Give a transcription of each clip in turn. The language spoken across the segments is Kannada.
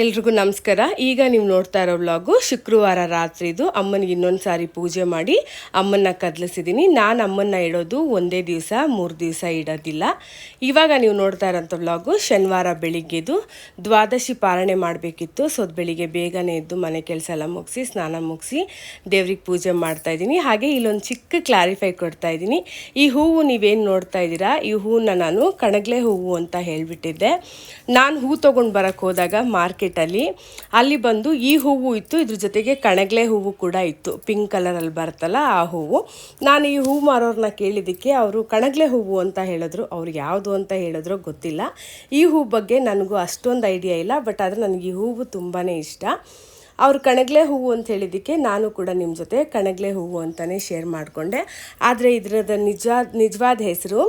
ಎಲ್ರಿಗೂ ನಮಸ್ಕಾರ. ಈಗ ನೀವು ನೋಡ್ತಾ ಇರೋ ವ್ಲಾಗು ಶುಕ್ರವಾರ ರಾತ್ರಿದು ಅಮ್ಮನಿಗೆ ಇನ್ನೊಂದು ಸಾರಿ ಪೂಜೆ ಮಾಡಿ ಅಮ್ಮನ್ನ ಕದಲಿಸಿದ್ದೀನಿ ನಾನು ಅಮ್ಮನ್ನ ಇಡೋದು ಒಂದೇ ದಿವಸ, ಮೂರು ದಿವಸ ಇಡೋದಿಲ್ಲ. ಇವಾಗ ನೀವು ನೋಡ್ತಾ ಇರೋಂಥ ವ್ಲಾಗು ಶನಿವಾರ ಬೆಳಿಗ್ಗೆದು ದ್ವಾದಶಿ ಪಾರಣೆ ಮಾಡಬೇಕಿತ್ತು. ಸೊ ಬೆಳಿಗ್ಗೆ ಬೇಗನೆ ಎದ್ದು ಮನೆ ಕೆಲಸ ಎಲ್ಲ ಮುಗಿಸಿ, ಸ್ನಾನ ಮುಗಿಸಿ ದೇವ್ರಿಗೆ ಪೂಜೆ ಮಾಡ್ತಾ ಇದ್ದೀನಿ. ಹಾಗೆ ಇಲ್ಲೊಂದು ಚಿಕ್ಕ ಕ್ಲಾರಿಫೈ ಕೊಡ್ತಾ ಇದ್ದೀನಿ. ಈ ಹೂವು ನೀವೇನು ನೋಡ್ತಾ ಇದ್ದೀರಾ? ಈ ಹೂವನ್ನ ನಾನು ಕಣಗ್ಲೆ ಹೂವು ಅಂತ ಹೇಳಿಬಿಟ್ಟಿದ್ದೆ. ನಾನು ಹೂ ತೊಗೊಂಡು ಬರೋಕ್ಕೆ ಹೋದಾಗ ಮಾರ್ಕೆಟಲ್ಲಿ ಅಲ್ಲಿ ಬಂದು ಈ ಹೂವು ಇತ್ತು, ಇದ್ರ ಜೊತೆಗೆ ಕಣಗ್ಲೆ ಹೂವು ಕೂಡ ಇತ್ತು. ಪಿಂಕ್ ಕಲರಲ್ಲಿ ಬರುತ್ತಲ್ಲ ಆ ಹೂವು. ನಾನು ಈ ಹೂವು ಮಾರೋರನ್ನ ಕೇಳಿದ್ದಕ್ಕೆ ಅವರು ಕಣಗ್ಲೆ ಹೂವು ಅಂತ ಹೇಳಿದ್ರು. ಅವ್ರು ಯಾವುದು ಅಂತ ಹೇಳಿದ್ರು ಗೊತ್ತಿಲ್ಲ. ಈ ಹೂ ಬಗ್ಗೆ ನನಗೂ ಅಷ್ಟೊಂದು ಐಡಿಯಾ ಇಲ್ಲ ಬಟ್ ಆದರೆ ನನಗೆ ಈ ಹೂವು ತುಂಬಾ ಇಷ್ಟ. ಅವ್ರು ಕಣಗ್ಲೆ ಹೂವು ಅಂತ ಹೇಳಿದ್ದಕ್ಕೆ ನಾನು ಕೂಡ ನಿಮ್ಮ ಜೊತೆ ಕಣಗ್ಲೆ ಹೂವು ಅಂತಲೇ ಶೇರ್ ಮಾಡಿಕೊಂಡೆ. ಆದರೆ ಇದರದ ನಿಜ, ನಿಜವಾದ ಹೆಸರು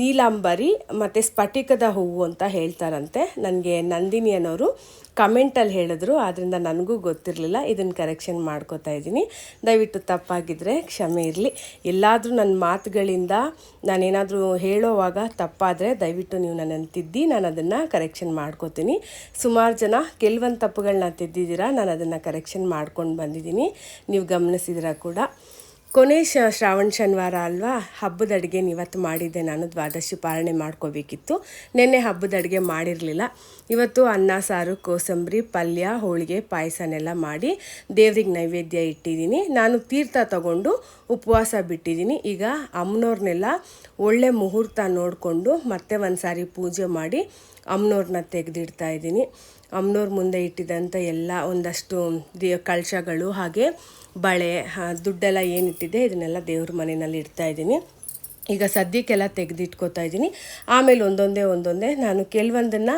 ನೀಲಾಂಬರಿ ಮತ್ತು ಸ್ಫಟಿಕದ ಹೂವು ಅಂತ ಹೇಳ್ತಾರಂತೆ. ನನಗೆ ನಂದಿನಿ ಅನ್ನೋರು ಕಮೆಂಟಲ್ಲಿ ಹೇಳಿದ್ರು ಆದ್ದರಿಂದ ನನಗೂ ಗೊತ್ತಿರಲಿಲ್ಲ. ಇದನ್ನು ಕರೆಕ್ಷನ್ ಮಾಡ್ಕೋತಾ ಇದ್ದೀನಿ. ದಯವಿಟ್ಟು ತಪ್ಪಾಗಿದ್ದರೆ ಕ್ಷಮೆ ಇರಲಿ. ಎಲ್ಲಾದರೂ ನನ್ನ ಮಾತುಗಳಿಂದ ನಾನೇನಾದರೂ ಹೇಳೋವಾಗ ತಪ್ಪಾದರೆ ದಯವಿಟ್ಟು ನೀವು ನನ್ನನ್ನು ತಿದ್ದಿ ನಾನು ಅದನ್ನು ಕರೆಕ್ಷನ್ ಮಾಡ್ಕೋತೀನಿ. ಸುಮಾರು ಜನ ಕೆಲವೊಂದು ತಪ್ಪುಗಳನ್ನ ತಿದ್ದಿದ್ದೀರಾ ನಾನು ಅದನ್ನು ಕರೆಕ್ಷನ್ ಮಾಡ್ಕೊಂಡು ಬಂದಿದ್ದೀನಿ. ನೀವು ಗಮನಿಸಿದಿರ ಕೂಡ. ಕೊನೆ ಶ್ರಾವಣ ಶನಿವಾರ ಅಲ್ವಾ? ಹಬ್ಬದ ಅಡುಗೆ ಇವತ್ತು ಮಾಡಿದ್ದೆ. ನಾನು ದ್ವಾದಶಿ ಪಾಲನೆ ಮಾಡ್ಕೋಬೇಕಿತ್ತು. ನಿನ್ನೆ ಹಬ್ಬದ ಅಡುಗೆ ಮಾಡಿರಲಿಲ್ಲ. ಇವತ್ತು ಅನ್ನ, ಸಾರು, ಕೋಸಂಬರಿ, ಪಲ್ಯ, ಹೋಳಿಗೆ, ಪಾಯಸನೆಲ್ಲ ಮಾಡಿ ದೇವ್ರಿಗೆ ನೈವೇದ್ಯ ಇಟ್ಟಿದ್ದೀನಿ. ನಾನು ತೀರ್ಥ ತಗೊಂಡು ಉಪವಾಸ ಬಿಟ್ಟಿದ್ದೀನಿ. ಈಗ ಅಮ್ಮನವ್ರನ್ನೆಲ್ಲ ಒಳ್ಳೆ ಮುಹೂರ್ತ ನೋಡಿಕೊಂಡು ಮತ್ತೆ ಒಂದು ಸಾರಿ ಪೂಜೆ ಮಾಡಿ ಅಮ್ಮನವ್ರನ್ನ ತೆಗೆದಿಡ್ತಾ ಇದ್ದೀನಿ. ಅಮ್ಮನವ್ರ ಮುಂದೆ ಇಟ್ಟಿದ್ದಂಥ ಎಲ್ಲ ಒಂದಷ್ಟು ದೇ ಕಳಶಗಳು ಹಾಗೆ ಬಳೆ ದುಡ್ಡೆಲ್ಲ ಏನಿಟ್ಟಿದೆ ಇದನ್ನೆಲ್ಲ ದೇವ್ರ ಮನೆಯಲ್ಲಿ ಇಡ್ತಾ ಇದ್ದೀನಿ. ಈಗ ಸದ್ಯಕ್ಕೆಲ್ಲ ತೆಗೆದಿಟ್ಕೋತಾ ಇದ್ದೀನಿ. ಆಮೇಲೆ ಒಂದೊಂದೇ ಒಂದೊಂದೇ ನಾನು ಕೆಲವೊಂದನ್ನು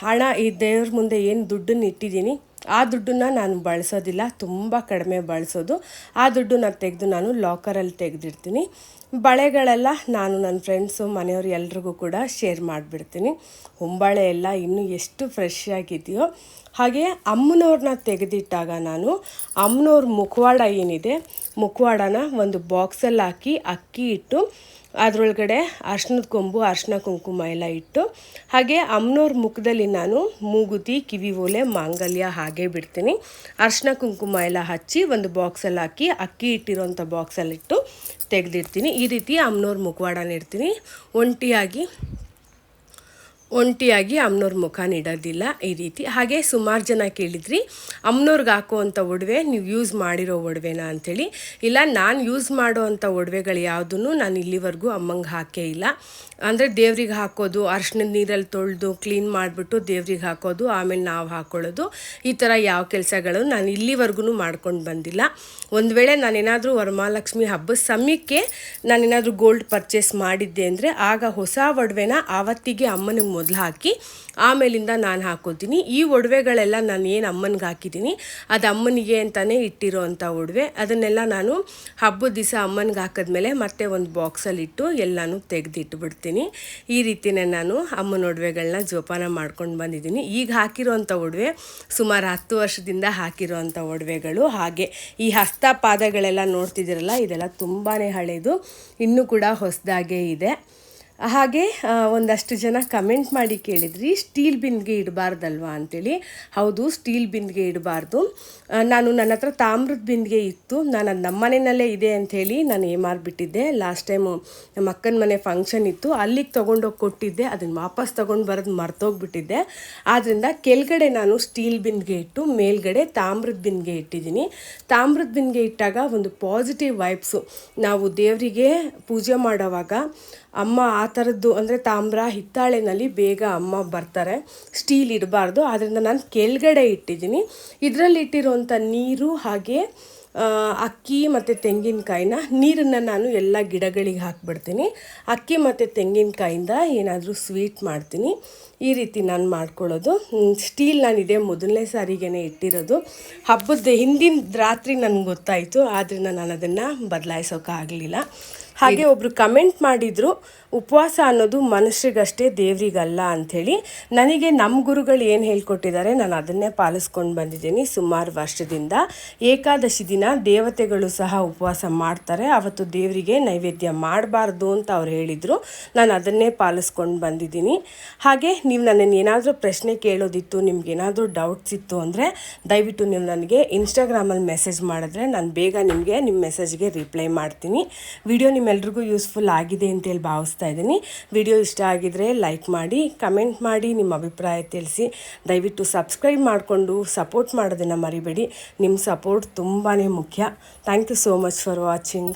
ಹಣ ಈ ದೇವ್ರ ಮುಂದೆ ಏನು ದುಡ್ಡನ್ನು ಇಟ್ಟಿದ್ದೀನಿ ಆ ದುಡ್ಡನ್ನ ನಾನು ಬಳಸೋದಿಲ್ಲ, ತುಂಬ ಕಡಿಮೆ ಬಳಸೋದು. ಆ ದುಡ್ಡನ್ನ ತೆಗೆದು ನಾನು ಲಾಕರಲ್ಲಿ ತೆಗೆದಿರ್ತೀನಿ. ಬಳೆಗಳೆಲ್ಲ ನಾನು ನನ್ನ ಫ್ರೆಂಡ್ಸು ಮನೆಯವರು ಎಲ್ರಿಗೂ ಕೂಡ ಶೇರ್ ಮಾಡಿಬಿಡ್ತೀನಿ. ಹೊಂಬಾಳೆ ಎಲ್ಲ ಇನ್ನೂ ಎಷ್ಟು ಫ್ರೆಶ್ ಆಗಿದೆಯೋ. ಹಾಗೆ ಅಮ್ಮನವ್ರನ್ನ ತೆಗೆದಿಟ್ಟಾಗ ನಾನು, ಅಮ್ಮನವ್ರ ಮುಖವಾಡ ಏನಿದೆ, ಮುಖವಾಡನ ಒಂದು ಬಾಕ್ಸಲ್ಲಿ ಹಾಕಿ ಅಕ್ಕಿ ಇಟ್ಟು, ಅದರೊಳಗಡೆ ಅರ್ಶಿನದ ಕೊಂಬು, ಅರ್ಶಿನ ಕುಂಕುಮ ಎಲ್ಲ ಇಟ್ಟು, ಹಾಗೆ ಅಮ್ಮನವ್ರ ಮುಖದಲ್ಲಿ ನಾನು ಮೂಗುತಿ, ಕಿವಿ ಓಲೆ, ಮಾಂಗಲ್ಯ ಹಾಗೆ ಬಿಡ್ತೀನಿ. ಅರ್ಶಿನ ಕುಂಕುಮ ಎಲ್ಲ ಹಚ್ಚಿ ಒಂದು ಬಾಕ್ಸಲ್ಲಿ ಹಾಕಿ, ಅಕ್ಕಿ ಇಟ್ಟಿರೋಂಥ ಬಾಕ್ಸಲ್ಲಿಟ್ಟು ತೆಗೆದಿಡ್ತೀನಿ. ಈ ರೀತಿ ಅಮ್ಮನವ್ರ ಮುಖವಾಡನ ಇಡ್ತೀನಿ. ಒಂಟಿಯಾಗಿ ಒಂಟಿಯಾಗಿ ಅಮ್ಮನವ್ರ ಮುಖ ನೀಡೋದಿಲ್ಲ ಈ ರೀತಿ. ಹಾಗೆ ಸುಮಾರು ಜನ ಕೇಳಿದ್ರಿ ಅಮ್ಮನವ್ರಿಗೆ ಹಾಕುವಂಥ ಒಡವೆ ನೀವು ಯೂಸ್ ಮಾಡಿರೋ ಒಡವೆನ? ಅಂಥೇಳಿ ಇಲ್ಲ, ನಾನು ಯೂಸ್ ಮಾಡೋ ಅಂಥ ಒಡವೆಗಳು ಯಾವುದೂ ನಾನು ಇಲ್ಲಿವರೆಗೂ ಅಮ್ಮಂಗೆ ಹಾಕೇ ಇಲ್ಲ. ಅಂದರೆ ದೇವ್ರಿಗೆ ಹಾಕೋದು ಅರ್ಶಿನದ ನೀರಲ್ಲಿ ತೊಳೆದು ಕ್ಲೀನ್ ಮಾಡಿಬಿಟ್ಟು ದೇವ್ರಿಗೆ ಹಾಕೋದು, ಆಮೇಲೆ ನಾವು ಹಾಕ್ಕೊಳ್ಳೋದು ಈ ಥರ ಯಾವ ಕೆಲಸಗಳು ನಾನು ಇಲ್ಲಿವರೆಗೂ ಮಾಡ್ಕೊಂಡು ಬಂದಿಲ್ಲ. ಒಂದು ವೇಳೆ ನಾನೇನಾದರೂ ವರಮಹಾಲಕ್ಷ್ಮಿ ಹಬ್ಬದ ಸಮಯಕ್ಕೆ ನಾನೇನಾದರೂ ಗೋಲ್ಡ್ ಪರ್ಚೇಸ್ ಮಾಡಿದ್ದೆ ಅಂದರೆ, ಆಗ ಹೊಸ ಒಡವೆನ ಆವತ್ತಿಗೆ ಅಮ್ಮನಿಗೆ ಮೊದಲು ಹಾಕಿ ಆಮೇಲಿಂದ ನಾನು ಹಾಕೋತೀನಿ ಈ ಒಡವೆಗಳೆಲ್ಲ ನಾನು ಏನು ಅಮ್ಮನಿಗೆ ಹಾಕಿದ್ದೀನಿ, ಅದು ಅಮ್ಮನಿಗೆ ಅಂತಲೇ ಇಟ್ಟಿರೋ ಅಂಥ ಒಡವೆ. ಅದನ್ನೆಲ್ಲ ನಾನು ಹಬ್ಬದ ದಿವಸ ಅಮ್ಮನಿಗೆ ಹಾಕಿದ್ಮೇಲೆ ಮತ್ತೆ ಒಂದು ಬಾಕ್ಸಲ್ಲಿ ಇಟ್ಟು ಎಲ್ಲನೂ ತೆಗೆದಿಟ್ಬಿಡ್ತೀನಿ ಈ ರೀತಿನೇ ನಾನು ಅಮ್ಮನ ಒಡವೆಗಳನ್ನ ಜೋಪಾನ ಮಾಡ್ಕೊಂಡು ಬಂದಿದ್ದೀನಿ. ಈಗ ಹಾಕಿರೋಂಥ ಒಡವೆ ಸುಮಾರು ಹತ್ತು ವರ್ಷದಿಂದ ಹಾಕಿರೋಂಥ ಒಡವೆಗಳು. ಹಾಗೆ ಈ ಹಸ್ತಪಾದಗಳೆಲ್ಲ ನೋಡ್ತಿದ್ದೀರಲ್ಲ, ಇದೆಲ್ಲ ತುಂಬಾ ಹಳೆಯದು ಇನ್ನೂ ಕೂಡ ಹೊಸದಾಗೇ ಇದೆ. ಹಾಗೆ ಒಂದಷ್ಟು ಜನ ಕಮೆಂಟ್ ಮಾಡಿ ಕೇಳಿದ್ರಿ, ಸ್ಟೀಲ್ ಬಿನ್ಗೆ ಇಡಬಾರ್ದಲ್ವಾ? ಅಂತೇಳಿ. ಹೌದು, ಸ್ಟೀಲ್ ಬಿನ್ಗೆ ಇಡಬಾರ್ದು. ನಾನು ನನ್ನ ಹತ್ರ ತಾಮ್ರದ ಬಿಂದಿಗೆ ಇತ್ತು. ನಾನು ಅದು ನಮ್ಮ ಮನೆಯಲ್ಲೇ ಇದೆ ಅಂಥೇಳಿ ನಾನು ಏಮಾರ್ಬಿಟ್ಟಿದ್ದೆ ಲಾಸ್ಟ್ ಟೈಮು ನಮ್ಮ ಅಕ್ಕನ ಮನೆ ಫಂಕ್ಷನ್ ಇತ್ತು. ಅಲ್ಲಿಗೆ ತೊಗೊಂಡೋಗಿ ಕೊಟ್ಟಿದ್ದೆ. ಅದನ್ನು ವಾಪಸ್ ತೊಗೊಂಡು ಬರೋದು ಮರ್ತೋಗ್ಬಿಟ್ಟಿದ್ದೆ. ಆದ್ದರಿಂದ ಕೆಳಗಡೆ ನಾನು ಸ್ಟೀಲ್ ಬಿನ್ಗೆ ಇಟ್ಟು, ಮೇಲ್ಗಡೆ ತಾಮ್ರದ ಬಿನ್ಗೆ ಇಟ್ಟಿದ್ದೀನಿ. ತಾಮ್ರದ ಬಿನ್ಗೆ ಇಟ್ಟಾಗ ಒಂದು ಪಾಸಿಟಿವ್ ವೈಬ್ಸು ನಾವು ದೇವರಿಗೆ ಪೂಜೆ ಮಾಡೋವಾಗ ಅಮ್ಮ ಥರದ್ದು ಅಂದರೆ ತಾಮ್ರ ಹಿತ್ತಾಳೆನಲ್ಲಿ ಬೇಗ ಅಮ್ಮ ಬರ್ತಾರೆ. ಸ್ಟೀಲ್ ಇಡಬಾರ್ದು. ಆದ್ದರಿಂದ ನಾನು ಕೆಳಗಡೆ ಇಟ್ಟಿದ್ದೀನಿ. ಇದರಲ್ಲಿ ಇಟ್ಟಿರುವಂಥ ನೀರು ಹಾಗೆ ಅಕ್ಕಿ ಮತ್ತು ತೆಂಗಿನಕಾಯಿನ ನೀರನ್ನು ನಾನು ಎಲ್ಲ ಗಿಡಗಳಿಗೆ ಹಾಕ್ಬಿಡ್ತೀನಿ. ಅಕ್ಕಿ ಮತ್ತು ತೆಂಗಿನಕಾಯಿಂದ ಏನಾದರೂ ಸ್ವೀಟ್ ಮಾಡ್ತೀನಿ. ಈ ರೀತಿ ನಾನು ಮಾಡ್ಕೊಳ್ಳೋದು. ಸ್ಟೀಲ್ ನಾನು ಇದೇ ಮೊದಲನೇ ಸಾರಿಗೇನೆ ಇಟ್ಟಿರೋದು. ಹಬ್ಬದ ಹಿಂದಿನ ರಾತ್ರಿ ನನಗೆ ಗೊತ್ತಾಯಿತು. ಆದ್ದರಿಂದ ನಾನು ಅದನ್ನು ಬದಲಾಯಿಸೋಕ್ಕಾಗಲಿಲ್ಲ ಹಾಗೆ ಒಬ್ಬರು ಕಮೆಂಟ್ ಮಾಡಿದ್ರು. ಉಪವಾಸ ಅನ್ನೋದು ಮನುಷ್ಯರಿಗಷ್ಟೇ ದೇವರಿಗಲ್ಲ ಅಂಥೇಳಿ ನನಗೆ ನಮ್ಮ ಗುರುಗಳು ಏನು ಹೇಳ್ಕೊಟ್ಟಿದ್ದಾರೆ, ನಾನು ಅದನ್ನೇ ಪಾಲಿಸ್ಕೊಂಡು ಬಂದಿದ್ದೀನಿ. ಸುಮಾರು ವರ್ಷದಿಂದ ಏಕಾದಶಿ ದಿನ ದೇವತೆಗಳು ಸಹ ಉಪವಾಸ ಮಾಡ್ತಾರೆ. ಅವತ್ತು ದೇವರಿಗೆ ನೈವೇದ್ಯ ಮಾಡಬಾರ್ದು ಅಂತ ಅವ್ರು ಹೇಳಿದರು. ನಾನು ಅದನ್ನೇ ಪಾಲಿಸ್ಕೊಂಡು ಬಂದಿದ್ದೀನಿ. ಹಾಗೆ ನೀವು ನನ್ನನ್ನು ಏನಾದರೂ ಪ್ರಶ್ನೆ ಕೇಳೋದಿತ್ತು, ನಿಮ್ಗೆ ಏನಾದರೂ ಡೌಟ್ಸ್ ಇತ್ತು ಅಂದರೆ ದಯವಿಟ್ಟು ನೀವು ನನಗೆ ಇನ್ಸ್ಟಾಗ್ರಾಮಲ್ಲಿ ಮೆಸೇಜ್ ಮಾಡಿದ್ರೆ ನಾನು ಬೇಗ ನಿಮಗೆ ನಿಮ್ಮ ಮೆಸೇಜ್ಗೆ ರಿಪ್ಲೈ ಮಾಡ್ತೀನಿ. ವಿಡಿಯೋ ನಿಮ್ಮೆಲ್ರಿಗೂ ಯೂಸ್ಫುಲ್ ಆಗಿದೆ ಅಂತೇಳಿ ಭಾವಿಸ್ತಾ ಇದ್ದೀನಿ. ವಿಡಿಯೋ ಇಷ್ಟ ಆಗಿದರೆ ಲೈಕ್ ಮಾಡಿ, ಕಮೆಂಟ್ ಮಾಡಿ, ನಿಮ್ಮ ಅಭಿಪ್ರಾಯ ತಿಳಿಸಿ. ದಯವಿಟ್ಟು ಸಬ್ಸ್ಕ್ರೈಬ್ ಮಾಡಿಕೊಂಡು ಸಪೋರ್ಟ್ ಮಾಡೋದನ್ನು ಮರಿಬೇಡಿ. ನಿಮ್ಮ ಸಪೋರ್ಟ್ ತುಂಬಾ ಮುಖ್ಯ. Thank you so much for watching.